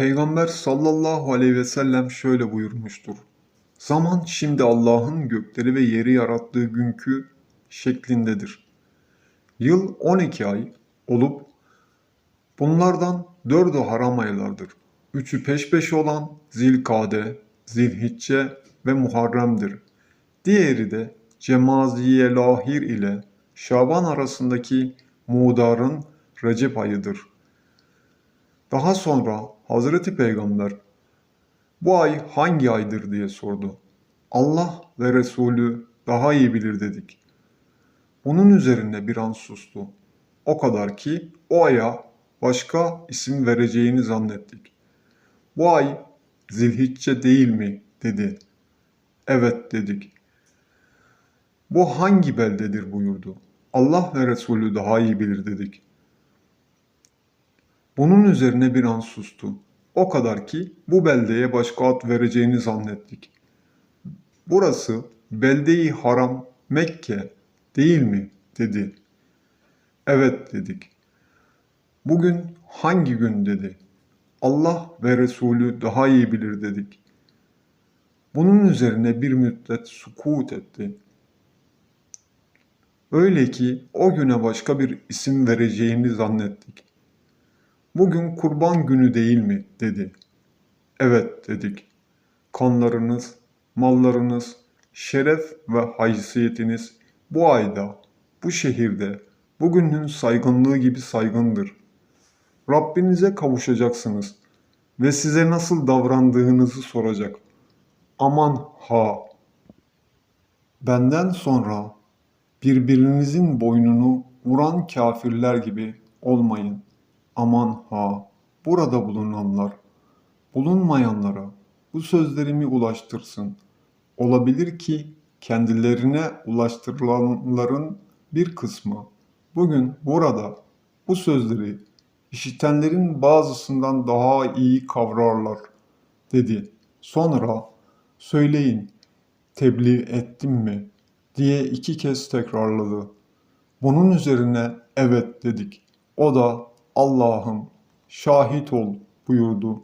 Peygamber sallallahu aleyhi ve sellem şöyle buyurmuştur. Zaman şimdi Allah'ın gökleri ve yeri yarattığı günkü şeklindedir. Yıl 12 ay olup bunlardan dördü haram aylardır. Üçü peş peşe olan Zilkade, Zilhicce ve Muharrem'dir. Diğeri de Cemaziye Lahir ile Şaban arasındaki Mudar'ın Recep ayıdır. Daha sonra Hazreti Peygamber bu ay hangi aydır diye sordu. Allah ve Resulü daha iyi bilir dedik. Bunun üzerine bir an sustu. O kadar ki o aya başka isim vereceğini zannettik. Bu ay Zilhicce değil mi dedi. Evet dedik. Bu hangi beldedir buyurdu. Allah ve Resulü daha iyi bilir dedik. Bunun üzerine bir an sustu. O kadar ki bu beldeye başka ad vereceğini zannettik. Burası beldeyi haram Mekke değil mi dedi. Evet dedik. Bugün hangi gün dedi. Allah ve Resulü daha iyi bilir dedik. Bunun üzerine bir müddet sukut etti. Öyle ki o güne başka bir isim vereceğini zannettik. Bugün kurban günü değil mi? dedi. Evet dedik. Kanlarınız, mallarınız, şeref ve haysiyetiniz bu ayda, bu şehirde, bugünün saygınlığı gibi saygındır. Rabbinize kavuşacaksınız ve size nasıl davrandığınızı soracak. Aman ha! Benden sonra birbirinizin boynunu vuran kafirler gibi olmayın. Aman ha! Burada bulunanlar, bulunmayanlara bu sözlerimi ulaştırsın. Olabilir ki kendilerine ulaştırılanların bir kısmı bugün burada bu sözleri işitenlerin bazısından daha iyi kavrarlar dedi. Sonra söyleyin tebliğ ettim mi diye iki kez tekrarladı. Bunun üzerine evet dedik. O da Allah'ım şahit ol buyurdu.